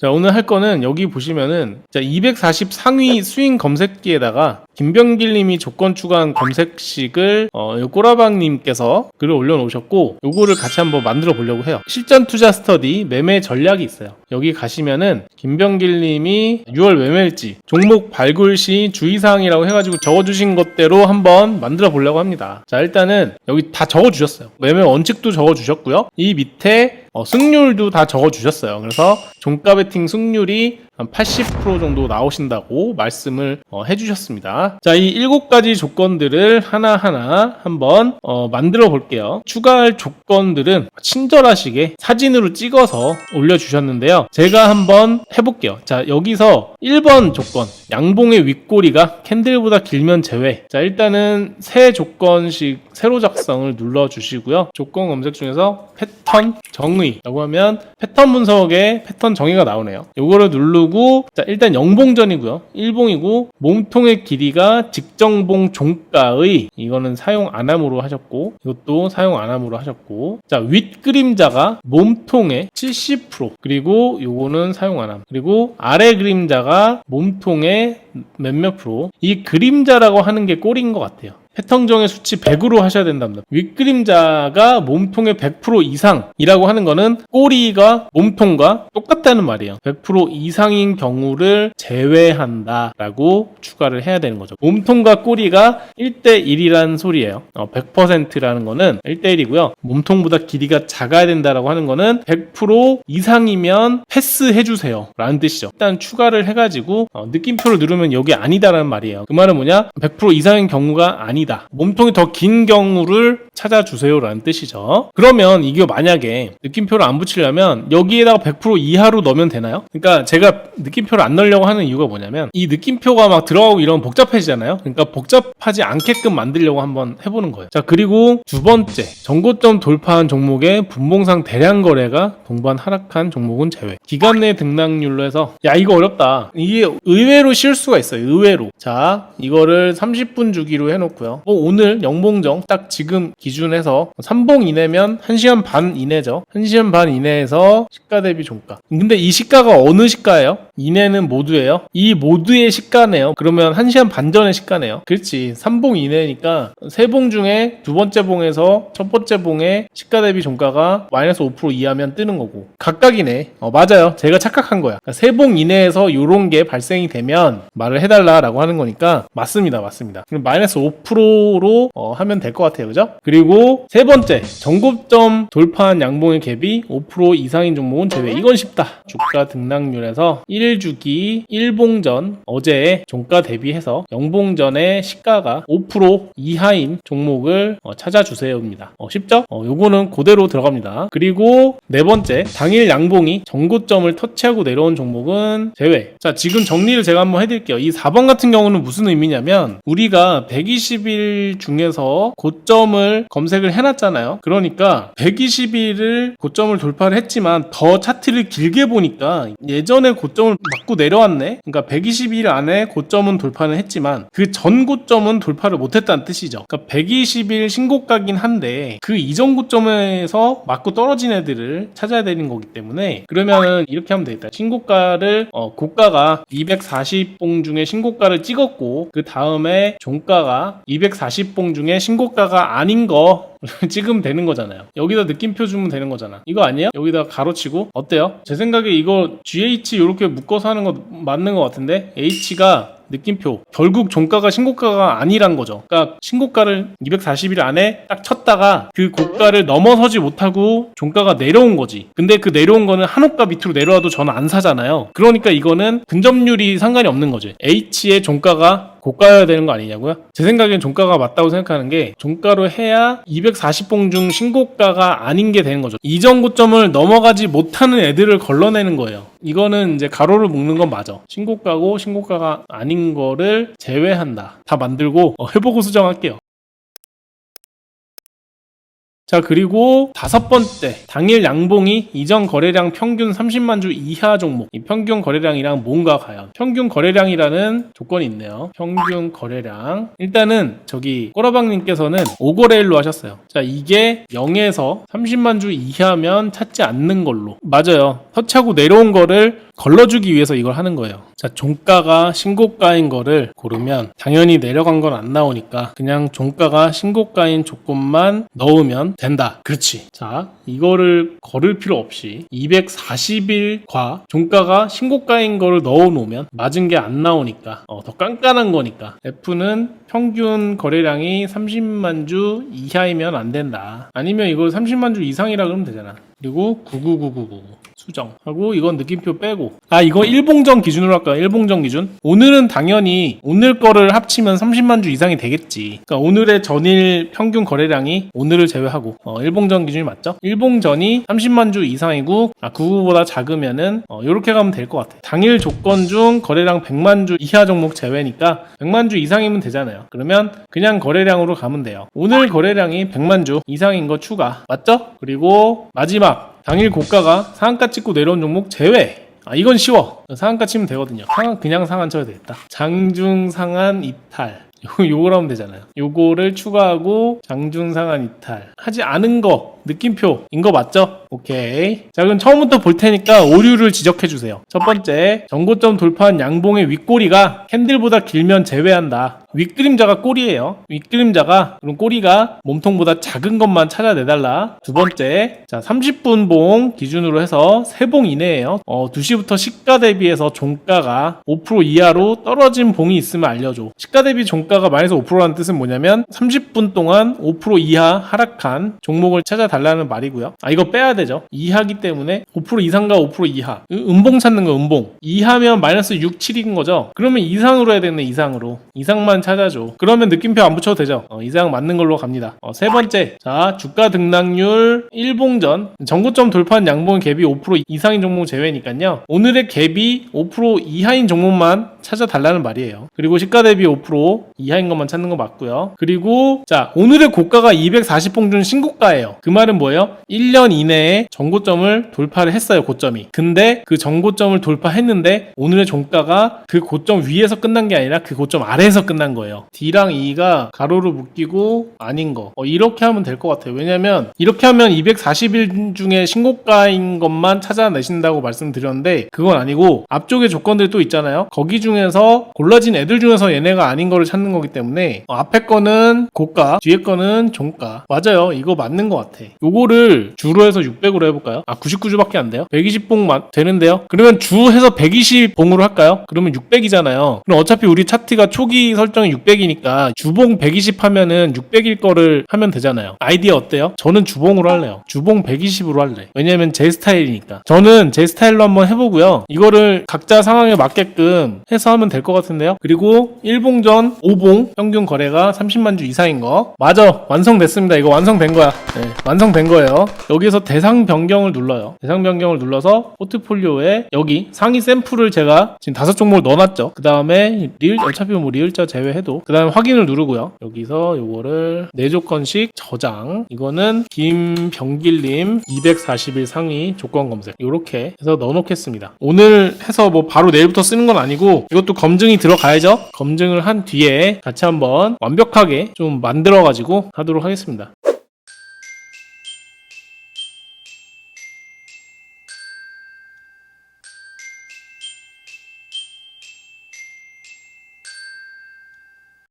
자, 오늘 할 거는 여기 보시면은 자, 240 상위 스윙 검색기에다가 김병길 님이 조건 추가한 검색식을 어, 요 꼬라박 님께서 글을 올려놓으셨고 요거를 같이 한번 만들어 보려고 해요. 실전 투자 스터디 매매 전략이 있어요. 여기 가시면은 김병길 님이 6월 매매일지 종목 발굴 시 주의사항이라고 해가지고 적어주신 것대로 한번 만들어 보려고 합니다. 자, 일단은 여기 다 적어주셨어요. 매매 원칙도 적어주셨고요. 이 밑에 어, 승률도 다 적어주셨어요. 그래서 종가 베팅 승률이 한 80% 정도 나오신다고 말씀을 어, 해주셨습니다. 자, 이 7가지 조건들을 하나하나 한번 어, 만들어 볼게요. 추가할 조건들은 친절하시게 사진으로 찍어서 올려주셨는데요. 제가 한번 해볼게요. 자, 여기서 1번 조건, 양봉의 윗꼬리가 캔들보다 길면 제외. 자, 일단은 새 조건식 세로 작성을 눌러주시고요. 조건 검색 중에서 패턴 정의라고 하면 패턴 분석에 패턴 정의가 나오네요. 요거를 누르고 자 일단 영봉전이고요. 일봉이고 몸통의 길이가 직정봉 종가의 이거는 사용 안함으로 하셨고 이것도 사용 안함으로 하셨고 자 윗그림자가 몸통의 70% 그리고 요거는 사용 안함 그리고 아래 그림자가 몸통의 몇몇 프로 이 그림자라고 하는 게 꼴인 것 같아요. 패턴 정의 수치 100으로 하셔야 된답니다. 윗그림자가 몸통의 100% 이상이라고 하는 거는 꼬리가 몸통과 똑같다는 말이에요. 100% 이상인 경우를 제외한다라고 추가를 해야 되는 거죠. 몸통과 꼬리가 1대1이라는 소리예요. 어, 100%라는 거는 1대1이고요. 몸통보다 길이가 작아야 된다라고 하는 거는 100% 이상이면 패스해 주세요. 라는 뜻이죠. 일단 추가를 해가지고 어, 느낌표를 누르면 여기 아니다라는 말이에요. 그 말은 뭐냐? 100% 이상인 경우가 아니 다. 몸통이 더 긴 경우를 찾아주세요라는 뜻이죠. 그러면 이게 만약에 느낌표를 안 붙이려면 여기에다가 100% 이하로 넣으면 되나요? 그러니까 제가 느낌표를 안 넣으려고 하는 이유가 뭐냐면 이 느낌표가 막 들어가고 이러면 복잡해지잖아요. 그러니까 복잡하지 않게끔 만들려고 한번 해보는 거예요. 자 그리고 두 번째 정고점 돌파한 종목의 분봉상 대량 거래가 동반 하락한 종목은 제외. 기간 내 등락률로 해서 야 이거 어렵다. 이게 의외로 쉴 수가 있어요. 의외로. 자 이거를 30분 주기로 해놓고요. 뭐 오늘 영봉정 딱 지금 기 준에서 3봉 이내면 1시간 반 이내죠. 1시간 반 이내에서 시가 대비 종가. 근데 이 시가가 어느 시가예요? 이내는 모두예요. 이 모두의 시가네요. 그러면 1시간 반 전의 시가네요. 그렇지. 3봉 이내니까 세봉 중에 두 번째 봉에서 첫 번째 봉의 시가 대비 종가가 마이너스 5% 이하면 뜨는 거고. 각각이네. 어, 맞아요. 제가 착각한 거야. 그러니까 세봉 이내에서 요런 게 발생이 되면 말을 해달라라고 하는 거니까 맞습니다. 맞습니다. 그럼 마이너스 5%로 어, 하면 될 것 같아요. 그죠? 그리고 세 번째 정고점 돌파한 양봉의 갭이 5% 이상인 종목은 제외. 이건 쉽다. 주가 등락률에서 1주기 1봉전 어제의 종가 대비해서 영봉전의 시가가 5% 이하인 종목을 어, 찾아주세요입니다. 어, 쉽죠? 어, 요거는 그대로 들어갑니다. 그리고 네 번째 당일 양봉이 정고점을 터치하고 내려온 종목은 제외. 자 지금 정리를 제가 한번 해드릴게요. 이 4번 같은 경우는 무슨 의미냐면 우리가 120일 중에서 고점을 검색을 해놨잖아요. 그러니까 120일을 고점을 돌파를 했지만 더 차트를 길게 보니까 예전에 고점을 맞고 내려왔네. 그러니까 120일 안에 고점은 돌파는 했지만 그 전 고점은 돌파를 못했다는 뜻이죠. 그러니까 120일 신고가긴 한데 그 이전 고점에서 맞고 떨어진 애들을 찾아야 되는 거기 때문에 그러면은 이렇게 하면 되겠다. 신고가를 어, 고가가 240봉 중에 신고가를 찍었고 그 다음에 종가가 240봉 중에 신고가가 아닌 거 찍으면 되는 거잖아요. 여기다 느낌표 주면 되는 거잖아. 이거 아니에요? 여기다 가로치고 어때요? 제 생각에 이거 GH 이렇게 묶어서 하는 거 맞는 것 같은데 H가 느낌표 결국 종가가 신고가가 아니란 거죠. 그러니까 신고가를 240일 안에 딱 쳤다가 그 고가를 넘어서지 못하고 종가가 내려온 거지. 근데 그 내려온 거는 한옥가 밑으로 내려와도 저는 안 사잖아요. 그러니까 이거는 근접률이 상관이 없는 거지. H의 종가가 고가여야 되는 거 아니냐고요? 제 생각엔 종가가 맞다고 생각하는 게 종가로 해야 240봉 중 신고가가 아닌 게 되는 거죠. 이전 고점을 넘어가지 못하는 애들을 걸러내는 거예요. 이거는 이제 가로를 묶는 건 맞아. 신고가고 신고가가 아닌 거를 제외한다. 다 만들고 어, 해보고 수정할게요. 자, 그리고 다섯 번째. 당일 양봉이 이전 거래량 평균 30만 주 이하 종목. 이 평균 거래량이랑 뭔가 과연? 평균 거래량이라는 조건이 있네요. 평균 거래량. 일단은 저기 꼬라박님께서는 5거래일로 하셨어요. 자, 이게 0에서 30만 주 이하면 찾지 않는 걸로. 맞아요. 터치하고 내려온 거를 걸러주기 위해서 이걸 하는 거예요. 자, 종가가 신고가인 거를 고르면 당연히 내려간 건 안 나오니까 그냥 종가가 신고가인 조건만 넣으면 된다. 그렇지. 자, 이거를 걸을 필요 없이 240일과 종가가 신고가인 거를 넣어 놓으면 맞은 게 안 나오니까 어, 더 깐깐한 거니까 F는 평균 거래량이 30만 주 이하이면 안 된다. 아니면 이거 30만 주 이상이라 그러면 되잖아. 그리고 999999 수정 하고 이건 느낌표 빼고. 아 이거 일봉전 기준으로 할까요? 일봉전 기준? 오늘은 당연히 오늘 거를 합치면 30만 주 이상이 되겠지. 그러니까 오늘의 전일 평균 거래량이 오늘을 제외하고 어, 일봉전 기준이 맞죠? 일봉전이 30만 주 이상이고 아 99보다 작으면은 어, 이렇게 가면 될 것 같아. 당일 조건 중 거래량 100만 주 이하 종목 제외니까 100만 주 이상이면 되잖아요. 그러면 그냥 거래량으로 가면 돼요. 오늘 거래량이 100만 주 이상인 거 추가. 맞죠? 그리고 마지막 당일 고가가 상한가 찍고 내려온 종목 제외. 아 이건 쉬워. 상한가 치면 되거든요. 상한 그냥 상한 쳐야 되겠다. 장중 상한 이탈. 요- 요걸 하면 되잖아요. 요거를 추가하고 장중 상한 이탈. 하지 않은 거 느낌표인 거 맞죠? 오케이. 자 그럼 처음부터 볼 테니까 오류를 지적해 주세요. 첫 번째 전고점 돌파한 양봉의 윗꼬리가 캔들보다 길면 제외한다. 윗그림자가 꼬리예요. 윗그림자가 그럼 꼬리가 몸통보다 작은 것만 찾아내달라. 두 번째, 자 30분 봉 기준으로 해서 세 봉 이내에요. 어 2시부터 시가 대비해서 종가가 5% 이하로 떨어진 봉이 있으면 알려줘. 시가 대비 종가가 마이너스 5%라는 뜻은 뭐냐면 30분 동안 5% 이하 하락한 종목을 찾아달라는 말이고요. 아 이거 빼야 되죠. 이하기 때문에 5% 이상과 5% 이하. 음- 음봉 찾는 거 음봉. 이하면 마이너스 6, 7인 거죠. 그러면 이상으로 해야 되네 이상으로. 이상만 찾아줘. 그러면 느낌표 안 붙여도 되죠. 어, 이상 맞는 걸로 갑니다. 어, 세 번째. 자 주가 등락률 일봉전 전고점 돌파한 양봉의 갭이 5% 이상인 종목 제외니까요. 오늘의 갭이 5% 이하인 종목만 찾아달라는 말이에요. 그리고 시가 대비 5% 이하인 것만 찾는 거 맞고요. 그리고 자 오늘의 고가가 240봉 중 신고가예요. 그 말은 뭐예요? 1년 이내에 전고점을 돌파를 했어요. 고점이. 근데 그 전고점을 돌파했는데 오늘의 종가가 그 고점 위에서 끝난 게 아니라 그 고점 아래에서 끝난 거예요. D랑 E가 가로로 묶이고 아닌 거. 어, 이렇게 하면 될 것 같아요. 왜냐면 이렇게 하면 240일 중에 신고가인 것만 찾아내신다고 말씀드렸는데 그건 아니고 앞쪽에 조건들이 또 있잖아요. 거기 중 에서 골라진 애들 중에서 얘네가 아닌 거를 찾는 거기 때문에 어, 앞에 거는 고가, 뒤에 거는 종가. 맞아요. 이거 맞는 것 같아. 요거를 주로 해서 600으로 해볼까요? 아 99주밖에 안 돼요? 120봉 되는데요? 그러면 주 해서 120봉으로 할까요? 그러면 600이잖아요. 그럼 어차피 우리 차트가 초기 설정이 600이니까 주봉 120 하면은 600일 거를 하면 되잖아요. 아이디어 어때요? 저는 주봉으로 할래요. 주봉 120으로 할래. 왜냐면 제 스타일이니까. 저는 제 스타일로 한번 해보고요. 이거를 각자 상황에 맞게끔 해서 하면 될 것 같은데요. 그리고 1봉전 5봉 평균 거래가 30만 주 이상인 거. 맞아. 완성됐습니다. 이거 완성된 거야. 네, 완성된 거예요. 여기서 대상 변경을 눌러요. 대상 변경을 눌러서 포트폴리오에 여기 상위 샘플을 제가 지금 다섯 종목을 넣어놨죠. 그 다음에 리을 어차피 뭐 리을자 제외해도 그 다음에 확인을 누르고요. 여기서 요거를 네 조건씩 저장. 이거는 김병길님 240일 상위 조건 검색. 요렇게 해서 넣어놓겠습니다. 오늘 해서 뭐 바로 내일부터 쓰는 건 아니고 이것도 검증이 들어가야죠. 검증을 한 뒤에 같이 한번 완벽하게 좀 만들어가지고 하도록 하겠습니다.